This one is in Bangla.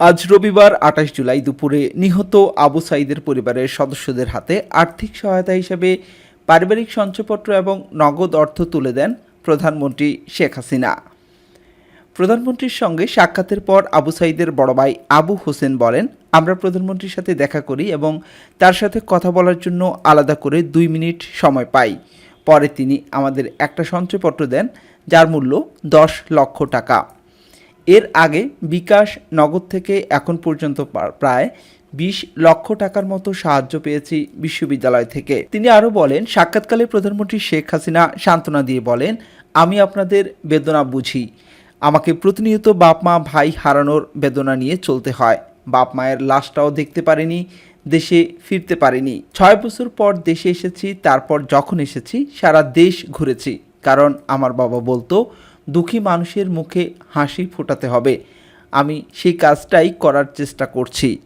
আজ রবিবার, আঠাশ জুলাই দুপুরে নিহত আবু সাইদের পরিবারের সদস্যদের হাতে আর্থিক সহায়তা হিসেবে পারিবারিক সঞ্চয়পত্র এবং নগদ অর্থ তুলে দেন প্রধানমন্ত্রী শেখ হাসিনা। প্রধানমন্ত্রীর সঙ্গে সাক্ষাতের পর আবু সাইদের বড় ভাই আবু হোসেন বলেন, আমরা প্রধানমন্ত্রীর সাথে দেখা করি এবং তার সাথে কথা বলার জন্য আলাদা করে দুই মিনিট সময় পাই। পরে তিনি আমাদের একটা সঞ্চয়পত্র দেন, যার মূল্য দশ লক্ষ টাকা। এর আগে বিকাশ নগদ থেকে এখন পর্যন্ত প্রায় বিশ লক্ষ টাকার মতো সাহায্য পেয়েছি বিশ্ববিদ্যালয় থেকে। তিনি আরও বলেন, সাক্ষাৎকালে প্রধানমন্ত্রী শেখ হাসিনা সান্ত্বনা দিয়ে বলেন, আমি আপনাদের বেদনা বুঝি। আমাকে প্রতিনিয়ত বাপ, মা, ভাই হারানোর বেদনা নিয়ে চলতে হয়। বাপ, মায়ের লাশটাও দেখতে পারিনি, দেশে ফিরতে পারিনি। ছয় বছর পর দেশে এসেছি, তারপর যখন এসেছি, সারা দেশ ঘুরেছি। কারণ আমার বাবা বলতো দুঃখী মানুষের মুখে হাসি ফোটাতে হবে। আমি সেই কাজটাই করার চেষ্টা করছি।